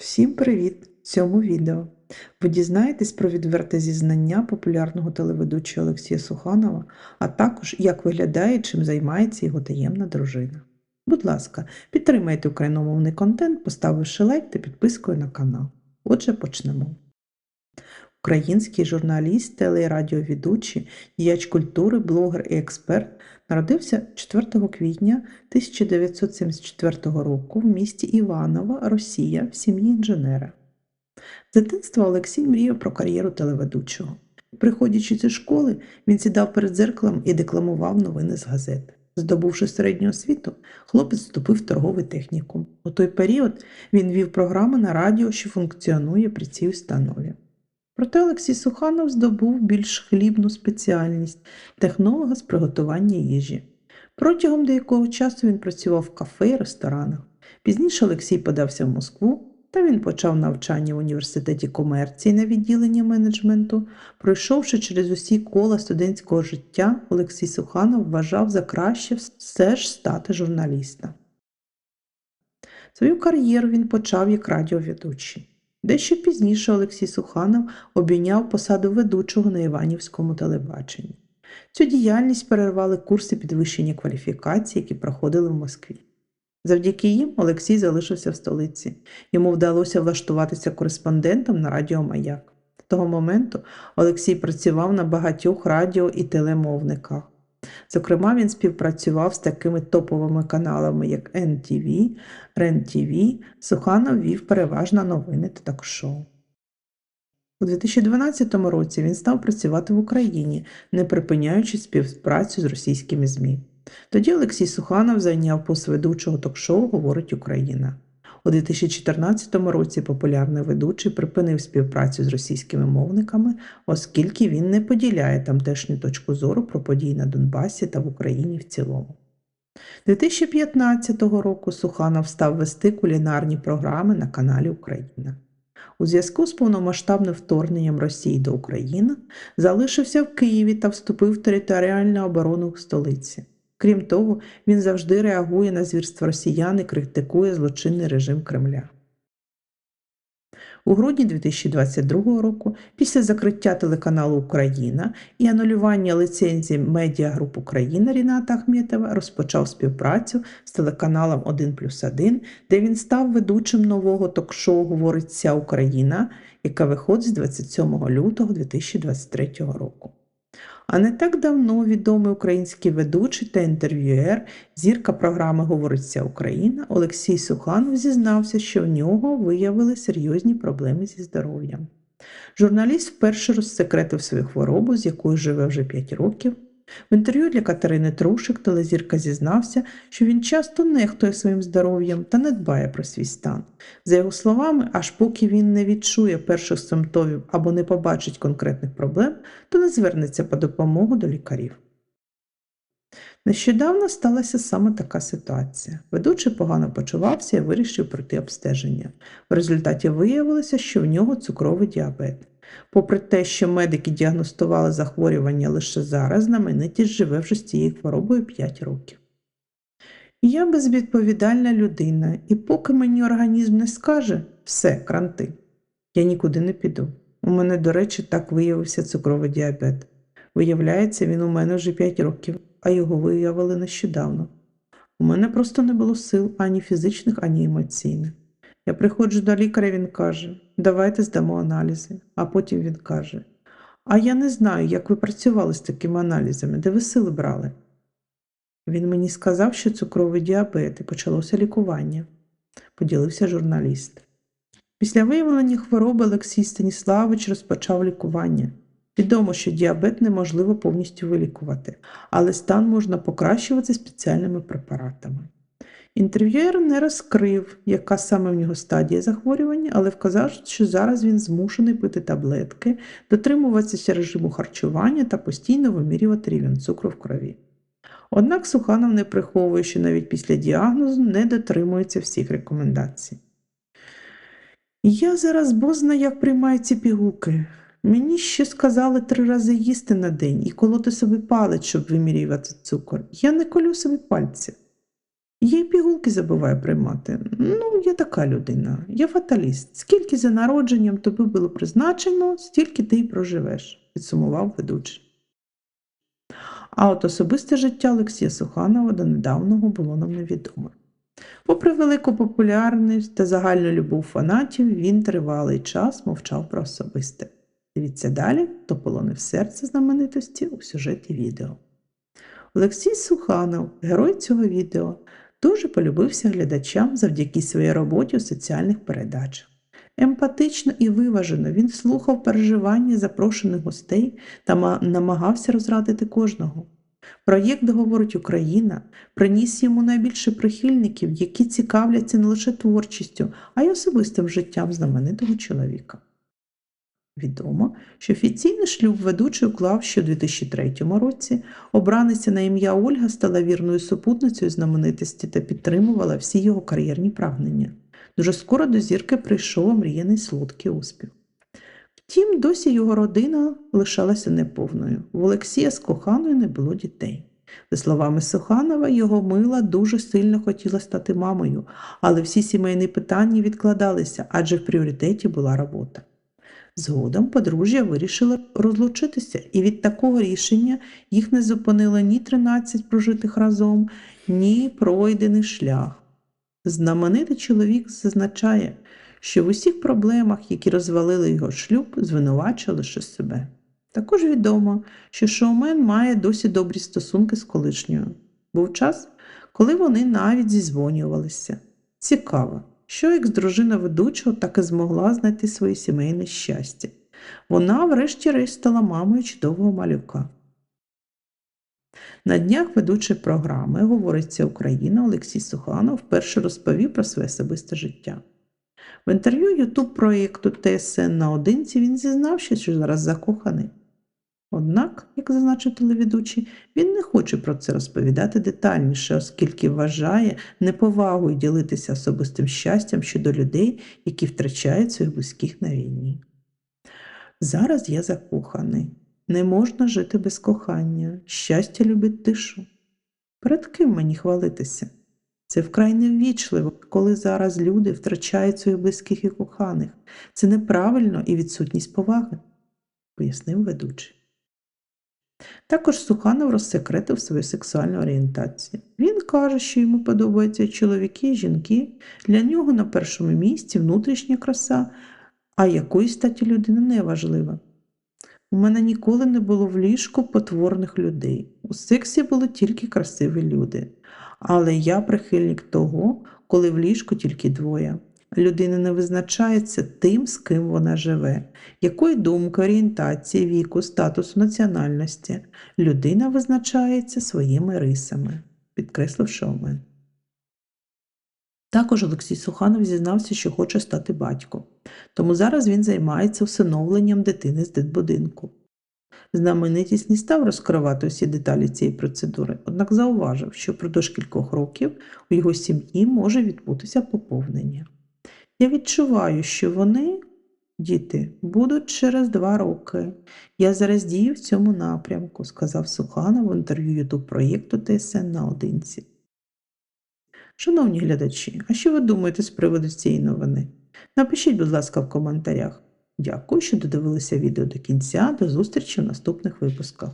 Всім привіт! В цьому відео ви дізнаєтесь про відверте зізнання популярного телеведучого Олексія Суханова, а також як виглядає чим займається його таємна дружина. Будь ласка, підтримайте україномовний контент, поставивши лайк та підпискою на канал. Отже, почнемо. Український журналіст, теле- діяч культури, блогер і експерт народився 4 квітня 1974 року в місті Іваново, Росія, в сім'ї інженера. З дитинства Олексій мріяв про кар'єру телеведучого. Приходячи зі школи, він сідав перед дзеркалом і декламував новини з газет. Здобувши середню освіту, хлопець вступив в торговий технікум. У той період він вів програми на радіо, що функціонує при цій установі. Проте Олексій Суханов здобув більш хлібну спеціальність технолога з приготування їжі. Протягом деякого часу він працював в кафе і ресторанах. Пізніше Олексій подався в Москву, та він почав навчання в університеті комерції на відділенні менеджменту. Пройшовши через усі кола студентського життя, Олексій Суханов вважав за краще все ж стати журналістом. Свою кар'єру він почав як радіоведучий. Дещо пізніше Олексій Суханов обійняв посаду ведучого на Іванівському телебаченні. Цю діяльність перервали курси підвищення кваліфікації, які проходили в Москві. Завдяки їм Олексій залишився в столиці. Йому вдалося влаштуватися кореспондентом на радіо Маяк. З того моменту Олексій працював на багатьох радіо і телемовниках. Зокрема, він співпрацював з такими топовими каналами, як NTV, REN-TV, Суханов вів переважно новини та ток-шоу. У 2012 році він став працювати в Україні, не припиняючи співпрацю з російськими ЗМІ. Тоді Олексій Суханов зайняв пост ведучого ток-шоу Говорить Україна. У 2014 році популярний ведучий припинив співпрацю з російськими мовниками, оскільки він не поділяє тамтешню точку зору про події на Донбасі та в Україні в цілому. 2015 року Суханов став вести кулінарні програми на каналі Україна. У зв'язку з повномасштабним вторгненням Росії до України залишився в Києві та вступив в територіальну оборону столиці. Крім того, він завжди реагує на звірства росіян і критикує злочинний режим Кремля. У грудні 2022 року, після закриття телеканалу Україна і анулювання ліцензії Медіагруп Україна Ріната Ахметова розпочав співпрацю з телеканалом 1 плюс 1, де він став ведучим нового ток-шоу Говорить вся Україна, яке виходить з 27 лютого 2023 року. А не так давно відомий український ведучий та інтерв'юер, зірка програми Говориться Україна Олексій Суханов зізнався, що в нього виявили серйозні проблеми зі здоров'ям. Журналіст вперше розсекретив свою хворобу, з якою живе вже 5 років. В інтерв'ю для Катерини Трушик телезірка зізнався, що він часто нехтує своїм здоров'ям та не дбає про свій стан. За його словами, аж поки він не відчує перших симптомів або не побачить конкретних проблем, то не звернеться по допомогу до лікарів. Нещодавно сталася саме така ситуація. Ведучий погано почувався і вирішив пройти обстеження. В результаті виявилося, що в нього цукровий діабет. Попри те, що медики діагностували захворювання лише зараз, знаменитість живе вже з цією хворобою 5 років. Я безвідповідальна людина, і поки мені організм не скаже все, кранти, я нікуди не піду. У мене, до речі, так виявився цукровий діабет. Виявляється, він у мене вже 5 років, а його виявили нещодавно. У мене просто не було сил ані фізичних, ані емоційних. Я приходжу до лікаря, він каже, давайте здамо аналізи. А потім він каже: А я не знаю, як ви працювали з такими аналізами, де ви сили брали. Він мені сказав, що цукровий діабет і почалося лікування, поділився журналіст. Після виявлення хвороби Олексій Станіславович розпочав лікування. Відомо, що діабет неможливо повністю вилікувати, але стан можна покращувати спеціальними препаратами. Інтерв'юер не розкрив, яка саме в нього стадія захворювання, але вказав, що зараз він змушений пити таблетки, дотримуватися режиму харчування та постійно вимірювати рівень цукру в крові. Однак Суханов не приховує, що навіть після діагнозу не дотримується всіх рекомендацій. Я зараз бозна як приймаю ці пігулки. Мені ще сказали три рази їсти на день і колоти собі палець, щоб вимірювати цукор. Я не колю собі пальці. Я й пігулки забуваю приймати. Ну, я така людина, я фаталіст. Скільки за народженням тобі було призначено, стільки ти й проживеш, підсумував ведучий. А от особисте життя Олексія Суханова до недавнього було нам невідоме. Попри велику популярність та загальну любов фанатів, він тривалий час мовчав про особисте. Дивіться далі, хто полонив серце знаменитості у сюжеті відео. Олексій Суханов, герой цього відео, дуже полюбився глядачам завдяки своїй роботі у соціальних передачах. Емпатично і виважено він слухав переживання запрошених гостей та намагався розрадити кожного. Проєкт «Говорить Україна приніс йому найбільше прихильників, які цікавляться не лише творчістю, а й особистим життям знаменитого чоловіка. Відомо, що офіційний шлюб ведучий уклав ще у 2003 році. Обраниця на ім'я Ольга стала вірною супутницею знаменитості та підтримувала всі його кар'єрні прагнення. Дуже скоро до зірки прийшов омріяний солодкий успіх. Втім, досі його родина лишалася неповною. В Олексія з коханою не було дітей. За словами Суханова, його мила дуже сильно хотіла стати мамою, але всі сімейні питання відкладалися, адже в пріоритеті була робота. Згодом подружжя вирішило розлучитися, і від такого рішення їх не зупинило ні 13 прожитих разом, ні пройдений шлях. Знаменитий чоловік зазначає, що в усіх проблемах, які розвалили його шлюб, звинувачує лише себе. Також відомо, що шоумен має досі добрі стосунки з колишньою. Був час, коли вони навіть зізвонювалися. Цікаво, що екс-дружина ведучого так і змогла знайти своє сімейне щастя. Вона, врешті-решт, стала мамою чудового малюка. На днях ведучий програми Говориться Україна Олексій Суханов вперше розповів про своє особисте життя. В інтерв'ю Ютуб проєкту ТСН наодинці він зізнався, що зараз закоханий. Однак, як зазначив телеведучий, він не хоче про це розповідати детальніше, оскільки вважає неповагою ділитися особистим щастям щодо людей, які втрачають своїх близьких на війні. Зараз я закоханий. Не можна жити без кохання. Щастя любить тишу. Перед ким мені хвалитися? Це вкрай неввічливо, коли зараз люди втрачають своїх близьких і коханих. Це неправильно і відсутність поваги, пояснив ведучий. Також Суханов розсекретив свою сексуальну орієнтацію. Він каже, що йому подобаються чоловіки і жінки. Для нього на першому місці внутрішня краса, а якої статі людини не важлива. У мене ніколи не було в ліжку потворних людей. У сексі були тільки красиві люди. Але я прихильник того, коли в ліжку тільки двоє. Людина не визначається тим, з ким вона живе, якої думки, орієнтації, віку, статусу, національності. Людина визначається своїми рисами, підкреслив шоумен. Також Олексій Суханов зізнався, що хоче стати батьком, тому зараз він займається усиновленням дитини з дитбудинку. Знаменитість не став розкривати усі деталі цієї процедури, однак зауважив, що впродовж кількох років у його сім'ї може відбутися поповнення. Я відчуваю, що вони, діти, будуть через два роки. Я зараз дію в цьому напрямку, сказав Суханов в інтерв'ю ютуб проєкту ТСН наодинці. Шановні глядачі, а що ви думаєте з приводу цієї новини? Напишіть, будь ласка, в коментарях. Дякую, що додивилися відео до кінця. До зустрічі в наступних випусках.